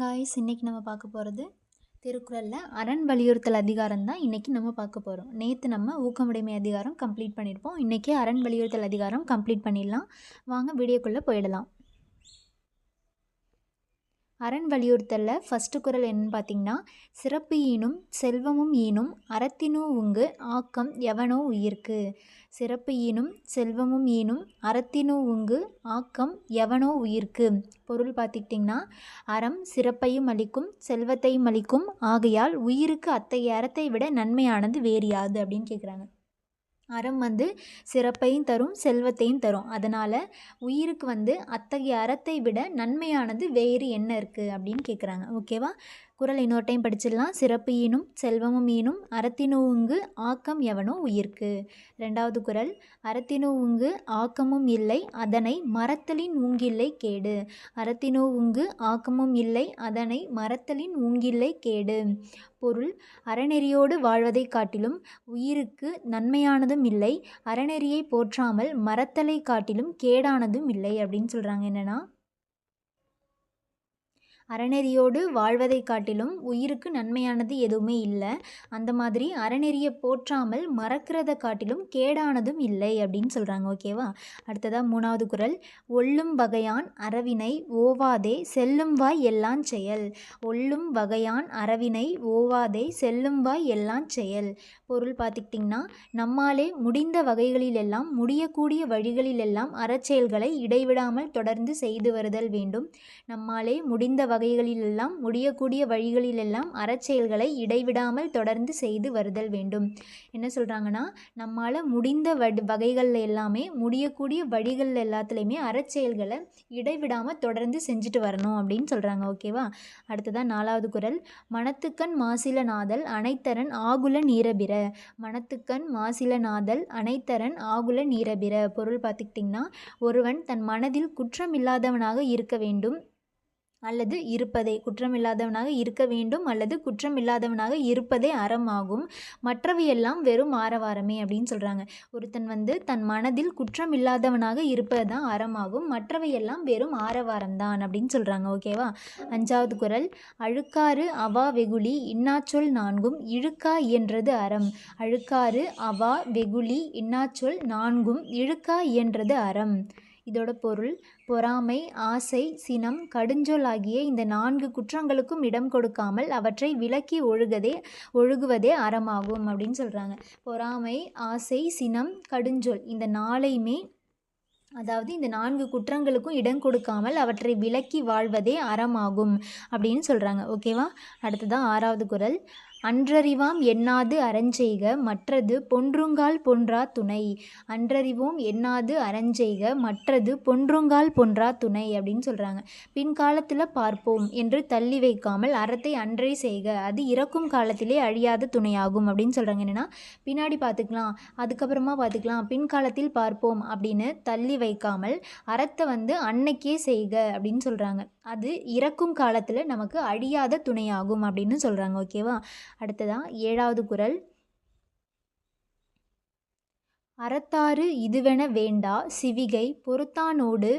Guys இன்றைக்கி நம்ம பார்க்க போகிறது திருக்குறளில் அரண் வலியுறுத்தல் அதிகாரம் தான் இன்றைக்கி நம்ம பார்க்க போகிறோம் நேற்று நம்ம ஊக்கமுடைமை அதிகாரம் கம்ப்ளீட் பண்ணியிருப்போம் இன்றைக்கி அரண் வலியுறுத்தல் அதிகாரம் கம்ப்ளீட் பண்ணிடலாம். வாங்க வீடியோக்குள்ளே போயிடலாம். அரண் வலியுறுத்தலில். ஃபஸ்ட்டு குரல் என்னன்னு பார்த்தீங்கன்னா சிறப்பு ஈனும் செல்வமும் ஈனும் அறத்தினோ உங்கு ஆக்கம் எவனோ உயிர்க்கு. சிறப்பு ஈனும் செல்வமும் ஈனும் அறத்தினோ உங்கு ஆக்கம் எவனோ உயிர்க்கு. பொருள் பார்த்துக்கிட்டிங்கன்னா அறம் சிறப்பையும் அளிக்கும் செல்வத்தையும் அளிக்கும். ஆகையால் உயிருக்கு அத்தகைய அறத்தை விட நன்மையானது வேறு யாது அப்படின்னு கேட்குறாங்க அறம் வந்து சிறப்பையும் தரும் செல்வத்தையும் தரும். அதனால் உயிருக்கு வந்து அத்தகைய அறத்தை விட நன்மையானது வேறு என்ன இருக்குது அப்படின்னு கேட்குறாங்க ஓகேவா குறள் இன்னொரு டைம் படிச்சிடலாம். சிறப்பு ஈனும் செல்வமும் ஈனும் அறத்தினோவுங்கு ஆக்கம் எவனோ உயிர்க்கு. ரெண்டாவது குறள் அறத்தினோவுங்கு ஆக்கமும் இல்லை அதனை மரத்தலின் ஊங்கில்லை கேடு. அறத்தினோவுங்கு ஆக்கமும் இல்லை அதனை மரத்தலின் ஊங்கில்லை கேடு. பொருள் அறநெறியோடு வாழ்வதை காட்டிலும் உயிருக்கு நன்மையானதும் இல்லை அறநெறியை போற்றாமல் மரத்தலை காட்டிலும் கேடானதும் இல்லை அப்படின்னு சொல்கிறாங்க என்னென்னா அறநெறியோடு வாழ்வதை காட்டிலும் உயிருக்கு நன்மையானது எதுவுமே இல்லை. அந்த மாதிரி அறநெறியை போற்றாமல் மறக்கிறத காட்டிலும் கேடானதும் இல்லை அப்படின்னு சொல்கிறாங்க ஓகேவா அடுத்ததாக மூணாவது குறள் ஒள்ளும் வகையான் அறவினை ஓவாதே செல்லும் வாய் எல்லாம் செயல். ஒள்ளும் வகையான் அறவினை ஓவாதே செல்லும் வாய் எல்லாம் செயல். பொருள் பார்த்துக்கிட்டிங்கன்னா நம்மாலே முடிந்த வகைகளிலெல்லாம் முடியக்கூடிய வழிகளிலெல்லாம் அறச்செயல்களை இடைவிடாமல் தொடர்ந்து செய்து வருதல் வேண்டும். நம்மாலே முடிந்த வகை வகைகளிலெல்லாம் முடியக்கூடிய வழிகளிலெல்லாம் அறச்செயல்களை இடைவிடாமல் தொடர்ந்து செய்து வருதல் வேண்டும். என்ன சொல்கிறாங்கன்னா நம்மால் முடிந்த வ வகைகளில் எல்லாமே முடியக்கூடிய வழிகள் எல்லாத்துலேயுமே அறச்செயல்களை இடைவிடாமல் தொடர்ந்து செஞ்சுட்டு வரணும் அப்படின்னு சொல்கிறாங்க ஓகேவா அடுத்ததாக நாலாவது குரல். மனத்துக்கண் மாசில நாதல் அனைத்தரன் ஆகுல நீரபிற. மனத்துக்கண் மாசில நாதல் அனைத்தரன் ஆகுல நீரபிற. பொருள் பார்த்துக்கிட்டிங்கன்னா ஒருவன் தன் மனதில் குற்றம் இல்லாதவனாக இருக்க வேண்டும். அல்லது இருப்பதே. குற்றமில்லாதவனாக இருக்க வேண்டும் அல்லது குற்றமில்லாதவனாக இருப்பதே அறமாகும். மற்றவையெல்லாம் வெறும் ஆரவாரமே அப்படின்னு சொல்கிறாங்க ஒருத்தன் வந்து தன் மனதில் குற்றமில்லாதவனாக இருப்பது தான் அறமாகும். மற்றவையெல்லாம் வெறும் ஆரவாரம் தான் அப்படின்னு சொல்கிறாங்க ஓகேவா அஞ்சாவது குறள் அழுக்காறு அவா வெகுளி இன்னாச்சொல் நான்கும். இழுக்கா இயன்றது அறம். அழுக்காறு அவா வெகுளி இன்னாச்சொல் நான்கும். இழுக்கா இயன்றது அறம். இதோட பொருள் பொறாமை ஆசை சினம் கடுஞ்சொல் ஆகிய இந்த நான்கு குற்றங்களுக்கும் இடம் கொடுக்காமல் அவற்றை விலக்கி ஒழுகதே ஒழுகுவதே அறமாகும் அப்படின்னு சொல்கிறாங்க பொறாமை ஆசை சினம் கடுஞ்சொல் இந்த நாளையுமே அதாவது இந்த நான்கு குற்றங்களுக்கும் இடம் கொடுக்காமல் அவற்றை விலக்கி வாழ்வதே அறமாகும் அப்படின்னு சொல்கிறாங்க ஓகேவா? அடுத்ததான் ஆறாவது குரல். அன்றறிவாம் எண்ணாது அறஞ்செய்க மற்றது பொன்றுங்கால் பொன்றா துணை. அன்றறிவோம் எண்ணாது அறஞ்செய்க மற்றது பொன்றுங்கால் பொன்றா துணை அப்படின்னு சொல்கிறாங்க பின்காலத்தில் பார்ப்போம் என்று தள்ளி வைக்காமல் அறத்தை அன்றே செய்க. அது இறக்கும் காலத்திலே அழியாத துணையாகும் அப்படின்னு சொல்கிறாங்க என்னென்னா பின்னாடி பார்த்துக்கலாம் அதுக்கப்புறமா பார்த்துக்கலாம் பின்காலத்தில் பார்ப்போம் அப்படின்னு தள்ளி வைக்காமல் அறத்தை வந்து அன்னைக்கே செய்க அப்படின்னு சொல்கிறாங்க அது இறக்கும் காலத்தில் நமக்கு அழியாத துணையாகும் அப்படின்னு சொல்கிறாங்க ஓகேவா? அடுத்ததான் ஏழாவது குரல் அறத்தாறு இதுவென வேண்டா சிவிகை பொறுத்தானோடு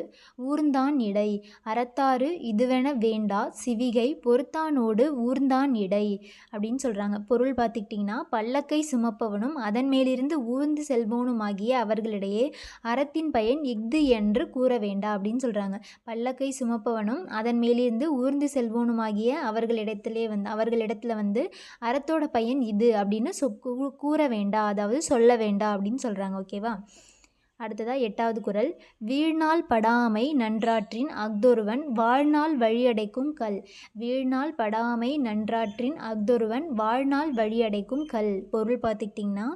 ஊர்ந்தான் இடை. அறத்தாறு இதுவென வேண்டா சிவிகை பொறுத்தானோடு ஊர்ந்தான் இடை. அப்படின்னு சொல்கிறாங்க பொருள் பார்த்துக்கிட்டிங்கன்னா பல்லக்கை சுமப்பவனும் அதன் மேலிருந்து ஊர்ந்து செல்பவனுமாகிய அவர்களிடையே அறத்தின் பயன் இஃது என்று கூற வேண்டா அப்படின்னு சொல்கிறாங்க பல்லக்கை சுமப்பவனும் அதன் மேலிருந்து ஊர்ந்து செல்பவனுமாகிய அவர்களிடத்திலே வந்து அவர்களிடத்தில் வந்து அறத்தோட பயன் இது அப்படின்னு சொ கூற வேண்டா அதாவது சொல்ல வேண்டா அப்படின்னு சொல்கிறாங்க சொல்கிறாங்க ஓகேவா? அடுத்ததாக எட்டாவது குரல். வீழ்நாள் படாமை நன்றாற்றின் அஃதொருவன் வாழ்நாள் வழியடைக்கும் கல். வீழ்நாள் படாமை நன்றாற்றின் அஃதொருவன் வாழ்நாள் வழியடைக்கும் கல். பொருள் பார்த்துக்கிட்டிங்கன்னா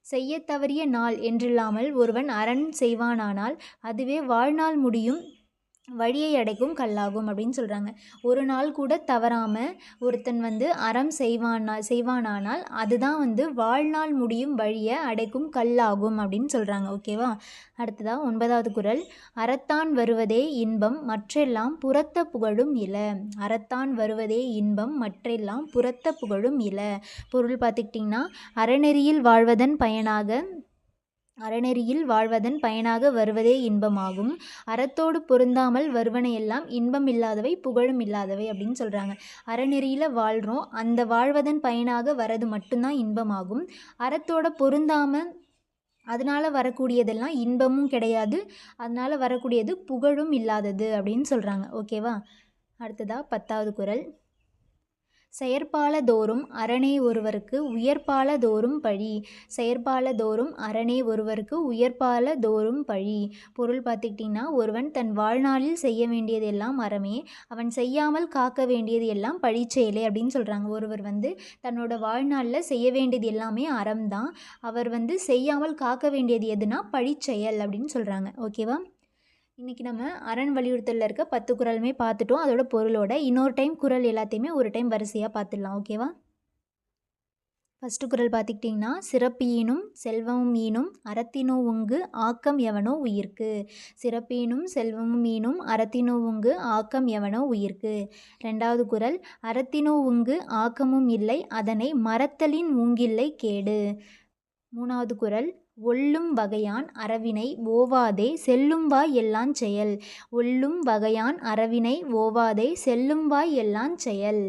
செய்ய தவறிய நாள் என்றில்லாமல் ஒருவன் அரண் செய்வானானால் அதுவே வாழ்நாள் முடியும் வழியை அடைக்கும் கல்லாகும் அப்படின்னு சொல்கிறாங்க ஒரு நாள் கூட தவறாமல் ஒருத்தன் வந்து அறம் செய்வானா செய்வானானால் அதுதான் வந்து வாழ்நாள் முடியும் வழியை அடைக்கும் கல்லாகும் அப்படின்னு சொல்கிறாங்க ஓகேவா அடுத்ததாக ஒன்பதாவது குறள் அறத்தான் வருவதே இன்பம் மற்றெல்லாம் புறத்த புகழும் இல. அறத்தான் வருவதே இன்பம் மற்றெல்லாம் புறத்த புகழும் இல. பொருள் பார்த்துக்கிட்டிங்கன்னா அறநெறியில் வாழ்வதன் பயனாக அறநெறியில் வாழ்வதன் பயனாக வருவதே இன்பமாகும். அறத்தோடு பொருந்தாமல் வருவனையெல்லாம் இன்பம் இல்லாதவை புகழும் இல்லாதவை அப்படின்னு சொல்கிறாங்க அறநெறியில் வாழ்கிறோம் அந்த வாழ்வதன் பயனாக வரது மட்டும்தான் இன்பமாகும். அறத்தோட பொருந்தாமல் அதனால் வரக்கூடியதெல்லாம் இன்பமும் கிடையாது. அதனால் வரக்கூடியது புகழும் இல்லாதது அப்படின்னு சொல்கிறாங்க ஓகேவா? அடுத்ததாக பத்தாவது குரல். செயற்பாலதோறும் அரணே ஒருவருக்கு உயர்பாலதோறும் பழி. செயற்பாலதோறும் அரணே ஒருவருக்கு உயர்பாலதோறும் பழி. பொருள் பார்த்துக்கிட்டிங்கன்னா ஒருவன் தன் வாழ்நாளில் செய்ய வேண்டியதெல்லாம் அறமே அவன் செய்யாமல் காக்க வேண்டியது எல்லாம் பழிச்செயலே அப்படின்னு சொல்கிறாங்க ஒருவர் வந்து தன்னோட வாழ்நாளில் செய்ய வேண்டியது எல்லாமே அறம்தான். அவர் வந்து செய்யாமல் காக்க வேண்டியது எதுனா பழிச்செயல் அப்படின்னு சொல்கிறாங்க ஓகேவா? இன்றைக்கி நம்ம அரண் வலியுறுத்தலில் இருக்க பத்து குறளுமே பார்த்துட்டோம். அதோட பொருளோட இன்னொரு டைம் குறள் எல்லாத்தையுமே ஒரு டைம் வரிசையாக பார்த்துடலாம். ஓகேவா? ஃபஸ்ட்டு குறள் பார்த்துக்கிட்டிங்கன்னா சிறப்பீனும் செல்வமும் ஈனும் அறத்தினோ உங்கு ஆக்கம் எவனோ உயிர்க்கு. சிறப்பீனும் செல்வமும் ஈனும் அறத்தினோ உங்கு ஆக்கம் எவனோ உயிர்க்கு. ரெண்டாவது குறள் அறத்தினோ உங்கு ஆக்கமும் இல்லை அதனை மறத்தலின் ஊங்கில்லை கேடு. மூணாவது குறள் ஒல்லும் வகையான் அறவினை ஓவாதே செல்லும் வாய் எல்லாஞ் செயல். ஒல்லும் வகையான் அறவினை ஓவாதே செல்லும் வாய் எல்லாஞ் செயல்.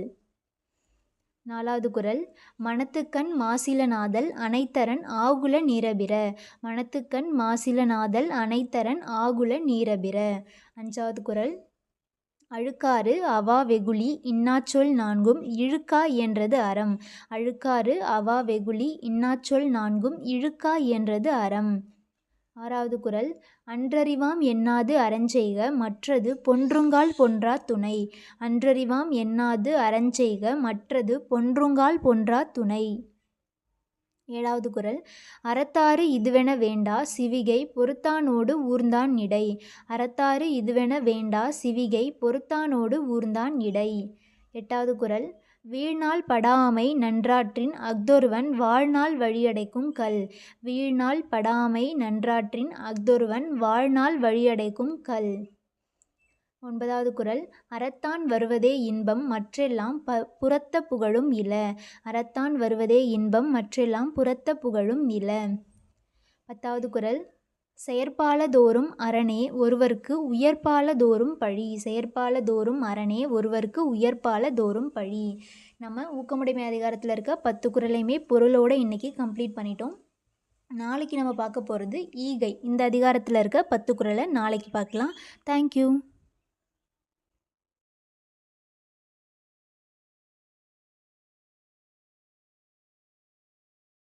நாலாவது குரல் மனத்துக்கண் மாசிலநாதல் அனைத்தரன் ஆகுல நீரபிர மனத்துக்கண் மாசிலநாதல் அனைத்தரன் ஆகுல நீரபிர அஞ்சாவது குரல் அழுக்காறு அவா வெகுளி இன்னாச்சொல் நான்கும் இழுக்கா என்றது அறம். அழுக்காறு அவா வெகுளி இன்னாச்சொல் நான்கும் இழுக்கா என்றது அறம். ஆறாவது குரல். அன்றறிவாம் எண்ணாது அறஞ்செய்க மற்றது பொன்றுங்கால் பொன்றா துணை. அன்றறிவாம் எண்ணாது அறஞ்செய்க மற்றது பொன்றுங்கால் பொன்றா துணை. ஏழாவது குறள் அறத்தாறு இதுவென வேண்டா சிவிகை பொறுத்தானோடு ஊர்ந்தான் இடை. அறத்தாறு இதுவென வேண்டா சிவிகை பொறுத்தானோடு ஊர்ந்தான் இடை. எட்டாவது குறள் வீழ்நாள் படாமை நன்றாற்றின் அஃதொருவன் வாழ்நாள் வழியடைக்கும் கல். வீழ்நாள் படாமை நன்றாற்றின் அஃதொருவன் வாழ்நாள் வழியடைக்கும் கல். ஒன்பதாவது குறள் அறத்தான் வருவதே இன்பம் மற்றெல்லாம் ப புறத்த புகழும் இல. அறத்தான் வருவதே இன்பம் மற்றெல்லாம் புறத்த புகழும் இல. பத்தாவது குறள் செயற்பாலதோறும் அரணே ஒருவருக்கு உயர்பாலதோறும் பழி. செயற்பாலதோறும் அரணே ஒருவருக்கு உயர்பாலதோறும் பழி. நம்ம ஊக்கமுடைமை அதிகாரத்தில் இருக்க பத்து குறளையுமே பொருளோடு இன்றைக்கி கம்ப்ளீட் பண்ணிட்டோம். நாளைக்கு நம்ம பார்க்க போகிறது ஈகை. இந்த அதிகாரத்தில் இருக்க பத்து குறளை நாளைக்கு பார்க்கலாம். தேங்க்யூ